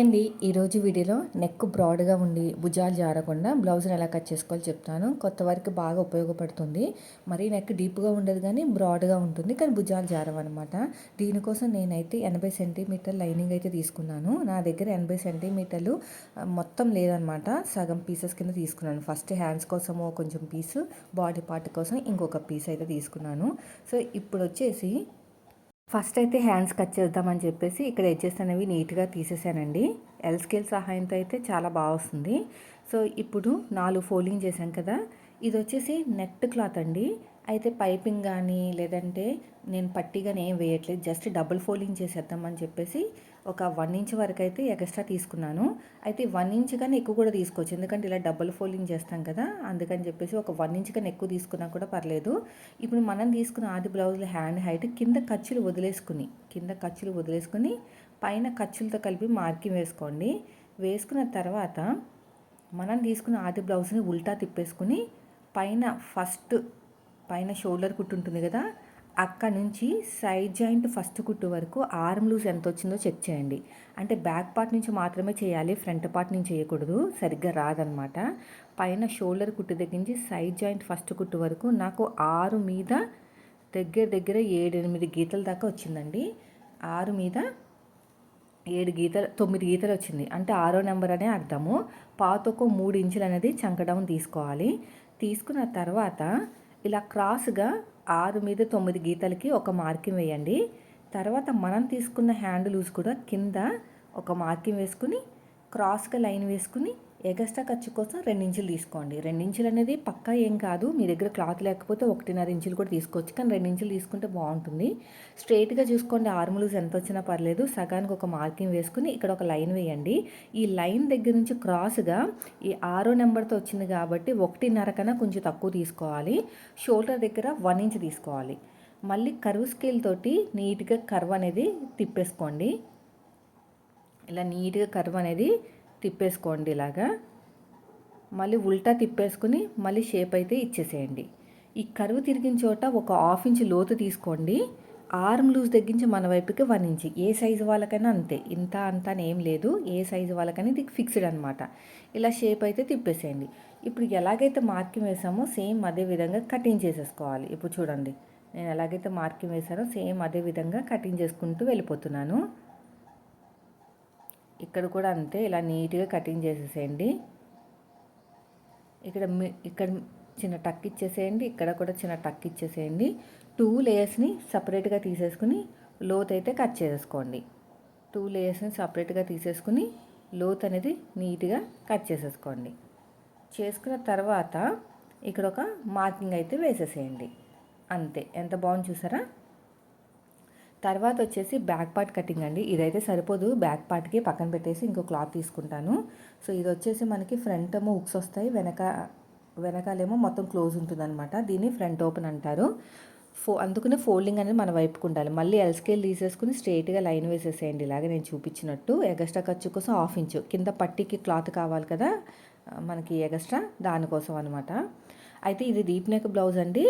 అండి. ఈరోజు వీడియోలో నెక్ బ్రాడ్గా ఉండి భుజాలు జారకుండా బ్లౌజ్ని ఎలా కట్ చేసుకోవాలో చెప్తాను. కొత్త వారికి బాగా ఉపయోగపడుతుంది. మరి నెక్ డీప్గా ఉండదు కానీ బ్రాడ్గా ఉంటుంది. కానీ భుజాలు జారవన్నమాట. దీనికోసం నేనైతే ఎనభై సెంటీమీటర్ లైనింగ్ అయితే తీసుకున్నాను. నా దగ్గర ఎనభై సెంటీమీటర్లు మొత్తం లేదనమాట సగం పీసెస్ కింద తీసుకున్నాను. ఫస్ట్ హ్యాండ్స్ కోసము కొంచెం పీసు బాడీ పార్ట్ కోసం ఇంకొక పీస్ అయితే తీసుకున్నాను. సో ఇప్పుడు వచ్చేసి ఫస్ట్ అయితే హ్యాండ్స్ కట్ చేద్దామని చెప్పేసి ఇక్కడ ఎడ్జెస్ అనేవి నీట్గా తీసేసానండి. ఎల్ స్కేల్ సహాయంతో అయితే చాలా బాగా వస్తుంది. సో ఇప్పుడు నాలుగు ఫోల్డింగ్ చేశాం కదా ఇది వచ్చేసి నెట్ క్లాత్ అండి. అయితే పైపింగ్ కానీ లేదంటే నేను పట్టిగానే ఏం వేయట్లేదు. జస్ట్ డబుల్ ఫోల్డింగ్ చేసేద్దామని చెప్పేసి ఒక వన్ ఇంచ్ వరకు అయితే ఎక్స్ట్రా తీసుకున్నాను. అయితే వన్ ఇంచ్ కానీ ఎక్కువ కూడా తీసుకోవచ్చు. ఎందుకంటే ఇలా డబుల్ ఫోల్డింగ్ చేస్తాం కదా అందుకని చెప్పేసి ఒక వన్ ఇంచ్ కానీ ఎక్కువ తీసుకున్నా కూడా పర్లేదు. ఇప్పుడు మనం తీసుకున్న ఆది బ్లౌజ్ల హ్యాండ్ హైట్ కింద ఖర్చులు వదిలేసుకుని కింద ఖర్చులు వదిలేసుకుని పైన ఖర్చులతో కలిపి మార్కింగ్ వేసుకోండి. వేసుకున్న తర్వాత మనం తీసుకున్న ఆది బ్లౌజ్ని ఉల్టా తిప్పేసుకుని పైన ఫస్ట్ పైన షోల్డర్ కుట్టు ఉంటుంది కదా అక్కడ నుంచి సైడ్ జాయింట్ ఫస్ట్ కుట్టు వరకు ఆర్మ్ లూజ్ ఎంత వచ్చిందో చెక్ చేయండి. అంటే బ్యాక్ పార్ట్ నుంచి మాత్రమే చేయాలి ఫ్రంట్ పార్ట్ నుంచి చేయకూడదు సరిగ్గా రాదనమాట పైన షోల్డర్ కుట్టు దగ్గర నుంచి సైడ్ జాయింట్ ఫస్ట్ కుట్టు వరకు నాకు ఆరు మీద దగ్గర దగ్గర ఏడు ఎనిమిది గీతల దాకా వచ్చిందండి. ఆరు మీద ఏడు గీతలు తొమ్మిది గీతలు వచ్చింది. అంటే ఆరో నెంబర్ అనే అర్థము. పాతొక మూడు ఇంచులు అనేది చంకడం తీసుకోవాలి. తీసుకున్న తర్వాత ఇలా క్రాస్గా ఆరు మీద తొమ్మిది గీతలకి ఒక మార్కింగ్ వేయండి. తర్వాత మనం తీసుకున్న హ్యాండ్ లూజ్ కూడా కింద ఒక మార్కింగ్ వేసుకుని క్రాస్గా లైన్ వేసుకుని ఎగస్ట్రా ఖర్చు కోసం రెండించులు తీసుకోండి. రెండించులు అనేది పక్కా ఏం కాదు. మీ దగ్గర క్లాత్ లేకపోతే ఒకటిన్నర ఇంచులు కూడా తీసుకోవచ్చు. కానీ రెండించులు తీసుకుంటే బాగుంటుంది. స్ట్రైట్గా చూసుకోండి. ఆర్ములూస్ ఎంత వచ్చినా పర్లేదు. సగానికి ఒక మార్కింగ్ వేసుకుని ఇక్కడ ఒక లైన్ వేయండి. ఈ లైన్ దగ్గర నుంచి క్రాస్గా ఈ ఆరో నెంబర్తో వచ్చింది కాబట్టి ఒకటిన్నర కన్నా కొంచెం తక్కువ తీసుకోవాలి. షోల్డర్ దగ్గర వన్ ఇంచ్ తీసుకోవాలి. మళ్ళీ కర్వ్ స్కేల్ తోటి నీట్గా కర్వ్ అనేది తిప్పేసుకోండి. ఇలా నీట్గా కర్వ్ అనేది తిప్పేసుకోండి ఇలాగా. మళ్ళీ ఉల్టా తిప్పేసుకుని మళ్ళీ షేప్ అయితే ఇచ్చేసేయండి. ఈ కరువు తిరిగిన చోట ఒక హాఫ్ ఇంచ్ లోతు తీసుకోండి. ఆర్మ్ లూజ్ తగ్గించి మన వైపుకి వన్ ఇంచ్. ఏ సైజు వాళ్ళకైనా అంతే. ఇంత అంత ఏం లేదు. ఏ సైజు వాళ్ళకైనా ఇది ఫిక్స్డ్ అనమాట ఇలా షేప్ అయితే తిప్పేసేయండి. ఇప్పుడు ఎలాగైతే మార్కింగ్ వేసామో సేమ్ అదే విధంగా కటింగ్ చేసేసుకోవాలి. ఇప్పుడు చూడండి. నేను ఎలాగైతే మార్కింగ్ వేసానో సేమ్ అదే విధంగా కటింగ్ చేసుకుంటూ వెళ్ళిపోతున్నాను. ఇక్కడ కూడా అంతే ఇలా నీట్గా కటింగ్ చేసేసేయండి. ఇక్కడ ఇక్కడ చిన్న టక్ ఇచ్చేసేయండి ఇక్కడ కూడా చిన్న టక్ ఇచ్చేసేయండి. టూ లేయర్స్ని సపరేట్గా తీసేసుకుని లోత్ అయితే కట్ చేసేసుకోండి టూ లేయర్స్ని సపరేట్గా తీసేసుకుని లోత్ అనేది నీట్గా కట్ చేసేసుకోండి. చేసుకున్న తర్వాత ఇక్కడ ఒక మార్కింగ్ అయితే వేసేసేయండి. అంతే. ఎంత బాగుంది చూసారా? తర్వాత వచ్చేసి బ్యాక్ పార్ట్ కటింగ్ అండి. ఇదైతే సరిపోదు. బ్యాక్ పార్ట్కి పక్కన పెట్టేసి ఇంకో క్లాత్ తీసుకుంటాను. సో ఇది వచ్చేసి మనకి ఫ్రంట్ ఏమో హుక్స్ వస్తాయి. వెనక వెనకాలేమో మొత్తం క్లోజ్ ఉంటుంది అనమాట దీన్ని ఫ్రంట్ ఓపెన్ అంటారు. ఫో అందుకనే ఫోల్డింగ్ అనేది మన వైపుకు ఉండాలి. మళ్ళీ ఎల్ స్కేల్ తీసేసుకుని స్ట్రైట్గా లైన్ వేసేసేయండి. ఇలాగే నేను చూపించినట్టు. ఎగస్ట్రా ఖర్చు కోసం హాఫ్ ఇంచు. కింద పట్టికి క్లాత్ కావాలి కదా మనకి ఎగస్ట్రా దానికోసం అనమాట అయితే ఇది డీప్ నెక్ బ్లౌజ్ అండి.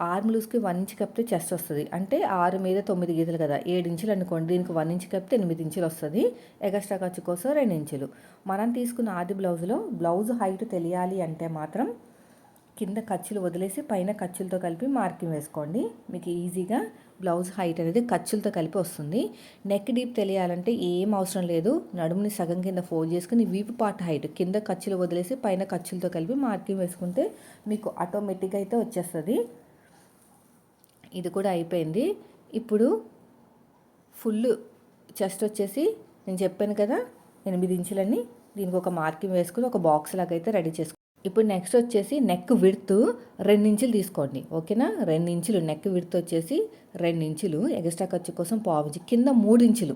ఆర్మ్ లూజ్కి వన్ ఇంచ్ కప్పితే చెస్ట్ వస్తుంది. అంటే ఆరు మీద తొమ్మిది గీతలు కదా. ఏడు ఇంచులు అనుకోండి దీనికి వన్ ఇంచ్ కప్పితే ఎనిమిది ఇంచులు వస్తుంది. ఎగస్ట్రా ఖర్చు కోసం రెండు ఇంచులు. మనం తీసుకున్న ఆది బ్లౌజ్లో బ్లౌజ్ హైట్ తెలియాలి అంటే మాత్రం కింద ఖర్చులు వదిలేసి పైన ఖర్చులతో కలిపి మార్కింగ్ వేసుకోండి. మీకు ఈజీగా బ్లౌజ్ హైట్ అనేది ఖర్చులతో కలిపి వస్తుంది. నెక్ డీప్ తెలియాలంటే ఏం అవసరం లేదు. నడుముని సగం కింద ఫోల్డ్ చేసుకుని వీపు పార్ట్ హైట్ కింద ఖర్చులు వదిలేసి పైన ఖర్చులతో కలిపి మార్కింగ్ వేసుకుంటే మీకు ఆటోమేటిక్గా అయితే వచ్చేస్తుంది. ఇది కూడా అయిపోయింది. ఇప్పుడు ఫుల్ చెస్ట్ వచ్చేసి నేను చెప్పాను కదా ఎనిమిది ఇంచులని దీనికి ఒక మార్కింగ్ వేసుకుని ఒక బాక్స్ లాగా అయితే రెడీ చేసుకో. ఇప్పుడు నెక్స్ట్ వచ్చేసి నెక్ విడ్త్ రెండు ఇంచులు తీసుకోండి. ఓకేనా? రెండు ఇంచులు. నెక్ విడ్త్ వచ్చేసి రెండు ఇంచులు. ఎక్స్ట్రా ఖర్చు కోసం పావు ఇంచు. కింద మూడు ఇంచులు.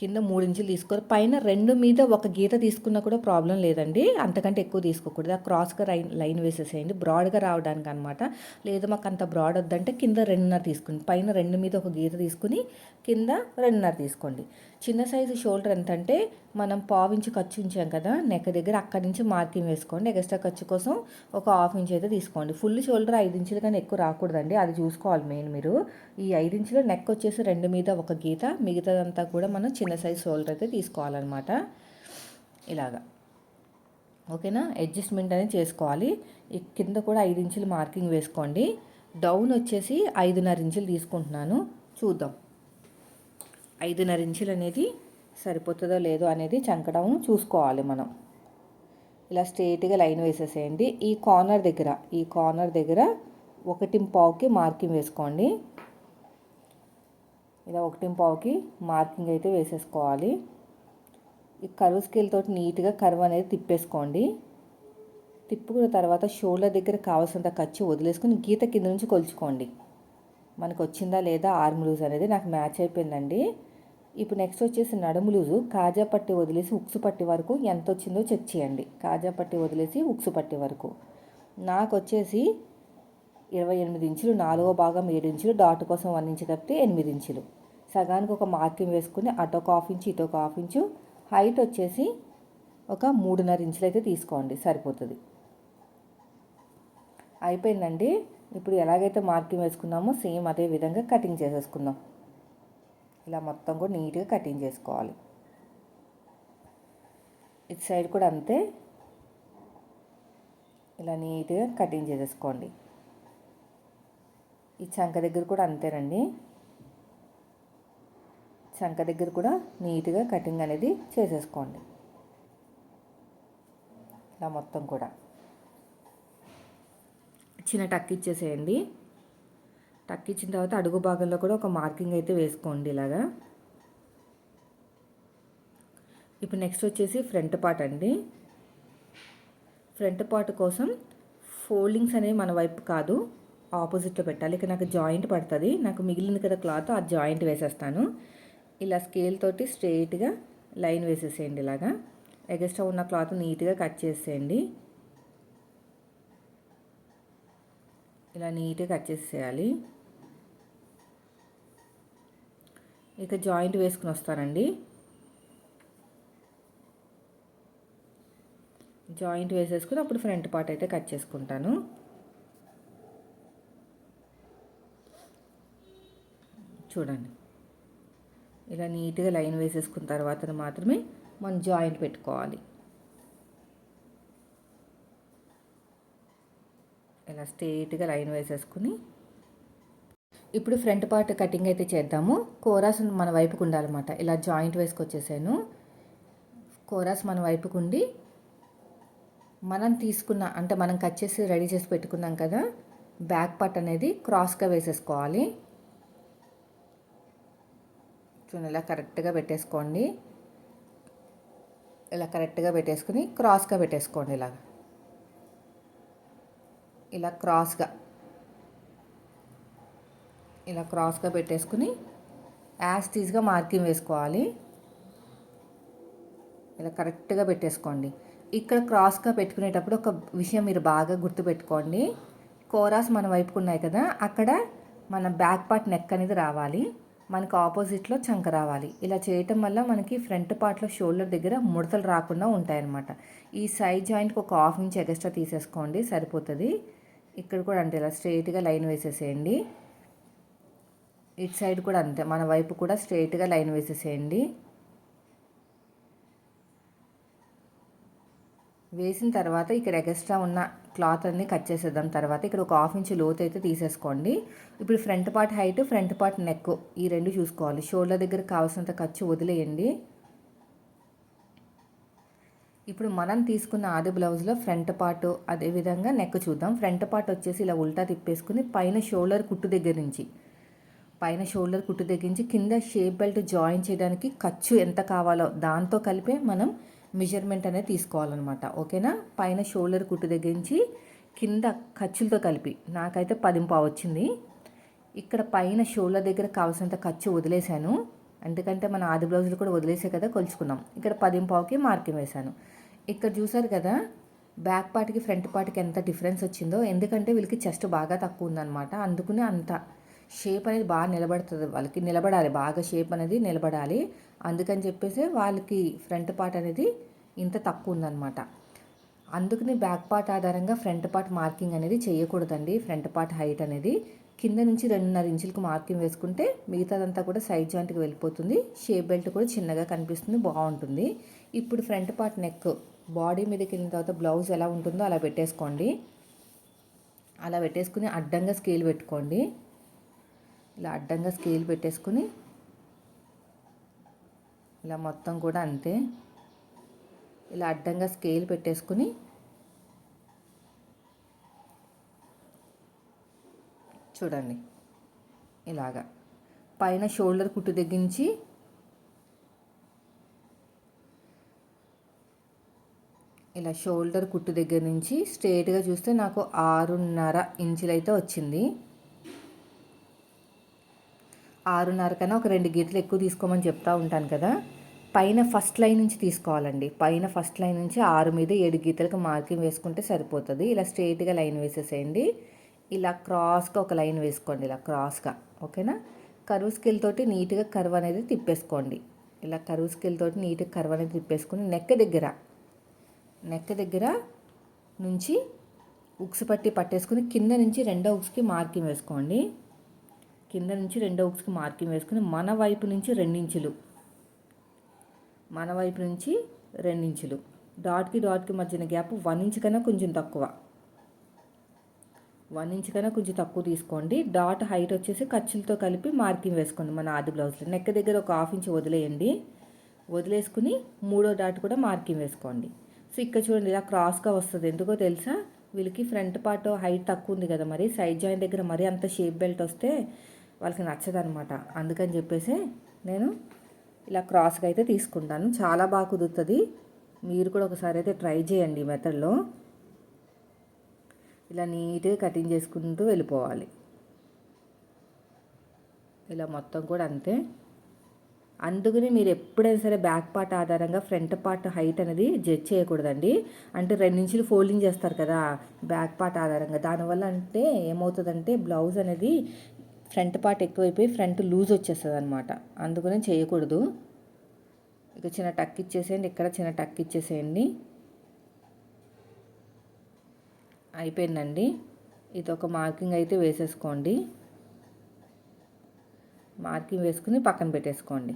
కింద మూడు ఇంచులు తీసుకొని పైన రెండు మీద ఒక గీత తీసుకున్నా కూడా ప్రాబ్లం లేదండి. అంతకంటే ఎక్కువ తీసుకోకూడదు. ఆ క్రాస్గా లైన్ లైన్ వేసేసేయండి. బ్రాడ్గా రావడానికి అనమాట లేదు మాకు అంత బ్రాడ్ వద్దంటే కింద రెండున్నర తీసుకోండి. పైన రెండు మీద ఒక గీత తీసుకుని కింద రెండున్నర తీసుకోండి. చిన్న సైజు షోల్డర్ ఎంత అంటే మనం పావించి ఖర్చు ఉంచాం కదా నెక్ దగ్గర అక్కడి నుంచి మార్కింగ్ వేసుకోండి. ఎక్స్ట్రా ఖర్చు కోసం ఒక హాఫ్ ఇంచ్ అయితే తీసుకోండి. ఫుల్ షోల్డర్ ఐదు ఇంచులు కానీ ఎక్కువ రాకూడదండి. అది చూసుకోవాలి మెయిన్ మీరు. ఈ ఐదు ఇంచులు నెక్ వచ్చేసి రెండు మీద ఒక గీత మిగతాదంతా కూడా మనం చిన్న సైజు షోల్డర్ అయితే తీసుకోవాలన్నమాట. ఇలాగా. ఓకేనా? అడ్జస్ట్మెంట్ అనేది చేసుకోవాలి. కింద కూడా ఐదు ఇంచులు మార్కింగ్ వేసుకోండి. డౌన్ వచ్చేసి ఐదున్నర ఇంచులు తీసుకుంటున్నాను. చూద్దాం. ఐదున్నర ఇంచులు అనేది సరిపోతుందో లేదో అనేది చంకడం చూసుకోవాలి మనం. ఇలా స్ట్రేట్గా లైన్ వేసేసేయండి. ఈ కార్నర్ దగ్గర ఈ కార్నర్ దగ్గర ఒకటి పావుకి మార్కింగ్ వేసుకోండి. ఇలా ఒకటి పావుకి మార్కింగ్ అయితే వేసేసుకోవాలి. ఈ కరువు స్కేల్ తోటి నీట్గా కరువు అనేది తిప్పేసుకోండి. తిప్పుకున్న తర్వాత షోల్డర్ దగ్గర కావాల్సినంత ఖర్చు వదిలేసుకుని గీత కింద నుంచి కొలుచుకోండి. మనకు వచ్చిందా లేదా ఆర్మ్ లూజ్ అనేది నాకు మ్యాచ్ అయిపోయిందండి. ఇప్పుడు నెక్స్ట్ వచ్చేసి నడుము లూజు. కాజా పట్టి వదిలేసి ఉక్సు పట్టి వరకు ఎంత వచ్చిందో చెక్ చేయండి. కాజా పట్టి వదిలేసి ఉక్సు పట్టి వరకు. నాకు వచ్చేసి ఇరవై ఎనిమిది ఇంచులు నాలుగో భాగం ఏడు ఇంచులు డాట్ కోసం వన్ ఇంచు కప్పితే ఎనిమిది ఇంచులు. సగానికి ఒక మార్కింగ్ వేసుకుని అటు ఒక హాఫ్ ఇంచు ఇటు ఒక హాఫ్ ఇంచు. హైట్ వచ్చేసి ఒక మూడున్నర ఇంచులు అయితే తీసుకోండి సరిపోతుంది. అయిపోయిందండి. ఇప్పుడు ఎలాగైతే మార్కింగ్ వేసుకున్నామో సేమ్ అదే విధంగా కటింగ్ చేసేసుకుందాం. ఇలా మొత్తం కూడా నీట్గా కటింగ్ చేసుకోవాలి. ఇటు సైడ్ కూడా అంతే. ఇలా నీట్గా కటింగ్ చేసేసుకోండి. ఈ చంక దగ్గర కూడా అంతేనండి. చంక దగ్గర కూడా నీట్గా కటింగ్ అనేది చేసేసుకోండి. ఇలా మొత్తం కూడా. చిన్న టక్ ఇచ్చేసేయండి. టక్ ఇచ్చిన తర్వాత అడుగు భాగంలో కూడా ఒక మార్కింగ్ అయితే వేసుకోండి ఇలాగా. ఇప్పుడు నెక్స్ట్ వచ్చేసి ఫ్రంట్ పార్ట్ అండి. ఫ్రంట్ పార్ట్ కోసం ఫోల్డింగ్స్ అనేవి మన వైపు కాదు ఆపోజిట్లో పెట్టాలి. ఇక నాకు జాయింట్ పడుతుంది. నాకు మిగిలింది కదా క్లాత్ ఆ జాయింట్ వేసేస్తాను. ఇలా స్కేల్ తోటి స్ట్రెయిట్గా లైన్ వేసేసేయండి ఇలాగా. ఎగస్ట్రా ఉన్న క్లాత్ నీట్గా కట్ చేసేయండి. ఇలా నీట్గా కట్ చేసేయాలి ఇక జాయింట్ వేసుకుని వస్తానండి. జాయింట్ వేసేసుకుని అప్పుడు ఫ్రంట్ పార్ట్ అయితే కట్ చేసుకుంటాను. చూడండి. ఇలా నీట్గా లైన్ వేసేసుకున్న తర్వాత మాత్రమే మనం జాయింట్ పెట్టుకోవాలి. ఇలా స్ట్రేట్గా లైన్ వేసేసుకుని ఇప్పుడు ఫ్రంట్ పార్ట్ కటింగ్ అయితే చేద్దాము. కోరాస్ మన వైపుకు ఉండాలన్నమాట. ఇలా జాయింట్ వేసుకొచ్చేసాను. కోరాస్ మన వైపుకు ఉండి మనం తీసుకున్న అంటే మనం కట్ చేసి రెడీ చేసి పెట్టుకున్నాం కదా బ్యాక్ పార్ట్ అనేది క్రాస్గా వేసేసుకోవాలి. చూడండి ఇలా కరెక్ట్గా పెట్టేసుకోండి. ఇలా కరెక్ట్గా పెట్టేసుకుని క్రాస్గా పెట్టేసుకోండి ఇలాగ. ఇలా క్రాస్గా. ఇలా క్రాస్గా పెట్టేసుకుని యాజ్ మార్కింగ్ వేసుకోవాలి. ఇలా కరెక్ట్గా పెట్టేసుకోండి. ఇక్కడ క్రాస్గా పెట్టుకునేటప్పుడు ఒక విషయం మీరు బాగా గుర్తుపెట్టుకోండి. కోరాస్ మన వైపుకు ఉన్నాయి కదా అక్కడ మన బ్యాక్ పార్ట్ నెక్ అనేది రావాలి. మనకు ఆపోజిట్లో చంక రావాలి. ఇలా చేయటం వల్ల మనకి ఫ్రంట్ పార్ట్లో షోల్డర్ దగ్గర ముడతలు రాకుండా ఉంటాయన్నమాట. ఈ సైడ్ జాయింట్కి ఒక హాఫ్ ఇంచ్ ఎక్స్ట్రా తీసేసుకోండి సరిపోతుంది. ఇక్కడ కూడా అంటే ఇలా స్ట్రైట్గా లైన్ వేసేసేయండి. ఇటు సైడ్ కూడా అంతే. మన వైపు కూడా స్ట్రైట్గా లైన్ వేసేసేయండి. వేసిన తర్వాత ఇక్కడ ఎక్స్ట్రా ఉన్న క్లాత్ అన్ని కట్ చేసేద్దాం. తర్వాత ఇక్కడ ఒక హాఫ్ ఇంచ్ లోత్ అయితే తీసేసుకోండి. ఇప్పుడు front part height front part neck ఈ రెండు చూసుకోవాలి. షోల్డర్ దగ్గర కావాల్సినంత ఖర్చు వదిలేయండి. ఇప్పుడు మనం తీసుకున్న ఆది బ్లౌజ్లో ఫ్రంట్ పార్ట్ అదేవిధంగా నెక్ చూద్దాం. ఫ్రంట్ పార్ట్ వచ్చేసి ఇలా ఉల్టా తిప్పేసుకుని పైన షోల్డర్ కుట్టు దగ్గర నుంచి పైన షోల్డర్ కుట్టు తగ్గించి కింద షేప్ బెల్ట్ జాయిన్ చేయడానికి ఖర్చు ఎంత కావాలో దాంతో కలిపే మనం మెజర్మెంట్ అనేది తీసుకోవాలన్నమాట. ఓకేనా? పైన షోల్డర్ కుట్టు దగ్గర కింద ఖర్చులతో కలిపి. నాకైతే పదింపావు వచ్చింది. ఇక్కడ పైన షోల్డర్ దగ్గర కావాల్సినంత ఖర్చు వదిలేశాను. ఎందుకంటే మన ఆది బ్లౌజులు కూడా వదిలేసే కదా కొలుచుకున్నాం. ఇక్కడ పదింపావుకి మార్కింగ్ వేశాను. ఇక్కడ చూసారు కదా బ్యాక్ పార్ట్కి ఫ్రంట్ పార్ట్కి ఎంత డిఫరెన్స్ వచ్చిందో. ఎందుకంటే వీళ్ళకి చెస్ట్ బాగా తక్కువ ఉందన్నమాట. అందుకునే అంత షేప్ అనేది బాగా నిలబడుతుంది వాళ్ళకి. నిలబడాలి బాగా షేప్ అనేది నిలబడాలి. అందుకని చెప్పేసి వాళ్ళకి ఫ్రంట్ పార్ట్ అనేది ఇంత తక్కువ ఉందన్నమాట. అందుకని బ్యాక్ పార్ట్ ఆధారంగా ఫ్రంట్ పార్ట్ మార్కింగ్ అనేది చేయకూడదండి. ఫ్రంట్ పార్ట్ హైట్ అనేది కింద నుంచి రెండున్నర ఇంచులకు మార్కింగ్ వేసుకుంటే మిగతాదంతా కూడా సైడ్ జాయింట్కి వెళ్ళిపోతుంది. షేప్ బెల్ట్ కూడా చిన్నగా కనిపిస్తుంది బాగుంటుంది. ఇప్పుడు ఫ్రంట్ పార్ట్ నెక్ బాడీ మీదకి వెళ్ళిన తర్వాత బ్లౌజ్ ఎలా ఉంటుందో అలా పెట్టేసుకోండి. అలా పెట్టేసుకుని అడ్డంగా స్కేల్ పెట్టుకోండి. ఇలా అడ్డంగా స్కేల్ పెట్టేసుకుని ఇలా మొత్తం కూడా అంతే. ఇలా అడ్డంగా స్కేల్ పెట్టేసుకుని చూడండి ఇలాగా. పైన షోల్డర్ కుట్టు దగ్గరించి ఇలా షోల్డర్ కుట్టు దగ్గర నుంచి స్ట్రేట్గా చూస్తే నాకు ఆరున్నర ఇంచులు అయితే వచ్చింది. ఆరున్నర కన్నా ఒక రెండు గీతలు ఎక్కువ తీసుకోమని చెప్తా ఉంటాను కదా. పైన ఫస్ట్ లైన్ నుంచి తీసుకోవాలండి. పైన ఫస్ట్ లైన్ నుంచి ఆరు మీద ఏడు గీతలకు మార్కింగ్ వేసుకుంటే సరిపోతుంది. ఇలా స్ట్రేట్గా లైన్ వేసేసేయండి. ఇలా క్రాస్గా ఒక లైన్ వేసుకోండి ఇలా క్రాస్గా ఓకేనా? కరువు స్కిల్ తోటి నీట్గా కర్వ్ అనేది తిప్పేసుకోండి. ఇలా కరువు స్కిల్ తోటి నీట్గా కర్వ్ అనేది తిప్పేసుకుని నెక్క దగ్గర నెక్క దగ్గర నుంచి ఉక్స్ పట్టి పట్టేసుకుని కింద నుంచి రెండో ఉక్స్కి మార్కింగ్ వేసుకోండి. కింద నుంచి రెండో ఉక్స్కి మార్కింగ్ వేసుకుని మన వైపు నుంచి రెండించులు. మన వైపు నుంచి రెండించులు. డాట్కి డాట్కి మధ్యన గ్యాప్ వన్ ఇంచ్ కన్నా కొంచెం తక్కువ. వన్ ఇంచ్ కన్నా కొంచెం తక్కువ తీసుకోండి. డాట్ హైట్ వచ్చేసి ఖర్చులతో కలిపి మార్కింగ్ వేసుకోండి మన ఆది బ్లౌజ్లో. నెక్ దగ్గర ఒక హాఫ్ ఇంచ్ వదిలేయండి. వదిలేసుకుని మూడో డాట్ కూడా మార్కింగ్ వేసుకోండి. సో ఇక్కడ చూడండి ఇలా క్రాస్గా వస్తుంది. ఎందుకో తెలుసా? వీళ్ళకి ఫ్రంట్ పార్ట్ హైట్ తక్కువ ఉంది కదా మరి. సైడ్ జాయింట్ దగ్గర మరీ అంత షేప్ బెల్ట్ వస్తే వాళ్ళకి నచ్చదనమాట అందుకని చెప్పేసి నేను ఇలా క్రాస్గా అయితే తీసుకుంటాను. చాలా బాగా కుదురుతుంది. మీరు కూడా ఒకసారి అయితే ట్రై చేయండి ఈ మెథడ్లో. ఇలా నీట్గా కటింగ్ చేసుకుంటూ వెళ్ళిపోవాలి. ఇలా మొత్తం కూడా అంతే. అందుకని మీరు ఎప్పుడైనా సరే బ్యాక్ పార్ట్ ఆధారంగా ఫ్రంట్ పార్ట్ హైట్ అనేది జడ్జ్ చేయకూడదండి. అంటే రెండించులు ఫోల్డింగ్ చేస్తారు కదా బ్యాక్ పార్ట్ ఆధారంగా. దానివల్ల అంటే ఏమవుతుందంటే బ్లౌజ్ అనేది ఫ్రంట్ పార్ట్ ఎక్కువైపోయి ఫ్రంట్ లూజ్ వచ్చేస్తుంది అనమాట అందుకని చేయకూడదు. ఇక చిన్న టక్ ఇచ్చేసేయండి ఇక్కడ చిన్న టక్ ఇచ్చేసేయండి. అయిపోయిందండి. ఇది ఒక మార్కింగ్ అయితే వేసేసుకోండి. మార్కింగ్ వేసుకుని పక్కన పెట్టేసుకోండి.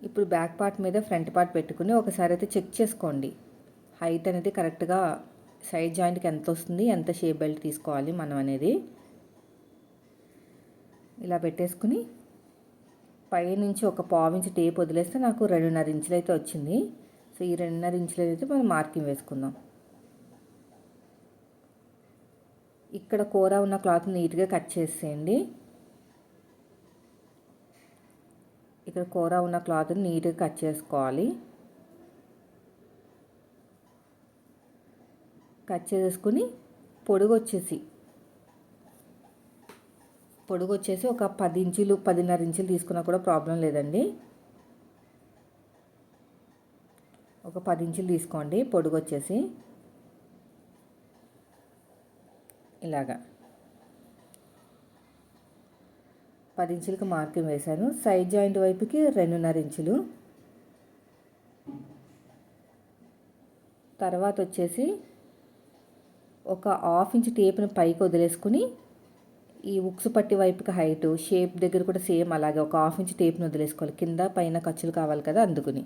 ఇప్పుడు బ్యాక్ పార్ట్ మీద ఫ్రంట్ పార్ట్ పెట్టుకుని ఒకసారి అయితే చెక్ చేసుకోండి. హైట్ అనేది కరెక్ట్గా సైడ్ జాయింట్కి ఎంత వస్తుంది ఎంత షేప్ బెల్ట్ తీసుకోవాలి మనం అనేది. ఇలా పెట్టేసుకుని పైనుంచి ఒక పావు టేప్ వదిలేస్తే నాకు రెండున్నర ఇంచులు అయితే వచ్చింది. సో ఈ రెండున్నర ఇంచులు అయితే మనం మార్కింగ్ వేసుకుందాం. ఇక్కడ కూర ఉన్న క్లాత్ నీట్గా కట్ చేసేయండి. ఇక్కడ కూర ఉన్న క్లాత్ నీట్గా కట్ చేసుకోవాలి. కట్ చేసుకుని పొడుగు వచ్చేసి పొడుగు వచ్చేసి ఒక పది ఇంచులు పదిన్నర ఇంచులు తీసుకున్నా కూడా ప్రాబ్లం లేదండి. ఒక పది ఇంచులు తీసుకోండి పొడుగు వచ్చేసి ఇలాగా. పది ఇంచులకు మార్కింగ్ వేశాను. సైడ్ జాయింట్ వైపుకి రెండున్నర ఇంచులు. తర్వాత వచ్చేసి ఒక హాఫ్ ఇంచ్ టేప్ని పైకి వదిలేసుకుని ఈ ఉక్స్ పట్టి వైపుకి హైట్ షేప్ దగ్గర కూడా సేమ్ అలాగే ఒక హాఫ్ ఇంచ్ టేప్ను వదిలేసుకోవాలి. కింద పైన ఖర్చులు కావాలి కదా అందుకుని.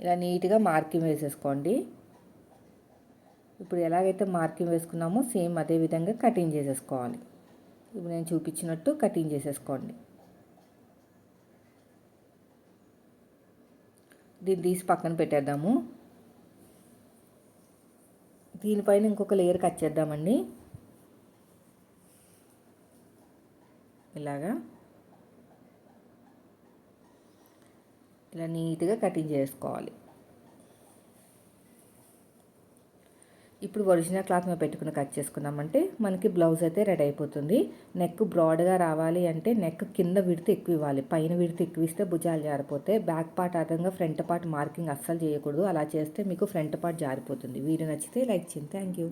ఇలా నీట్గా మార్కింగ్ వేసేసుకోండి. ఇప్పుడు ఎలాగైతే మార్కింగ్ వేసుకున్నామో సేమ్ అదే విధంగా కటింగ్ చేసేసుకోవాలి. ఇప్పుడు నేను చూపించినట్టు కటింగ్ చేసేసుకోండి. దీన్ని తీసి పక్కన పెట్టేద్దాము. దీనిపైన ఇంకొక లేయర్ కట్ చేద్దామండి. ఇలాగా. ఇలా నీట్గా కటింగ్ చేసుకోవాలి. ఇప్పుడు ఒరిజినల్ క్లాత్ మీద పెట్టుకుని కట్ చేసుకున్నామంటే మనకి బ్లౌజ్ అయితే రెడీ అయిపోతుంది. నెక్ బ్రాడ్గా రావాలి అంటే నెక్ కింద విడితే ఎక్కువ ఇవ్వాలి. పైన విడితే ఎక్కువ ఇస్తే భుజాలు జారిపోతే బ్యాక్ పార్ట్ అర్థంగా ఫ్రంట్ పార్ట్ మార్కింగ్ అస్సలు చేయకూడదు. అలా చేస్తే మీకు ఫ్రంట్ పార్ట్ జారిపోతుంది. వీడియో నచ్చితే లైక్ చేయండి. Thank you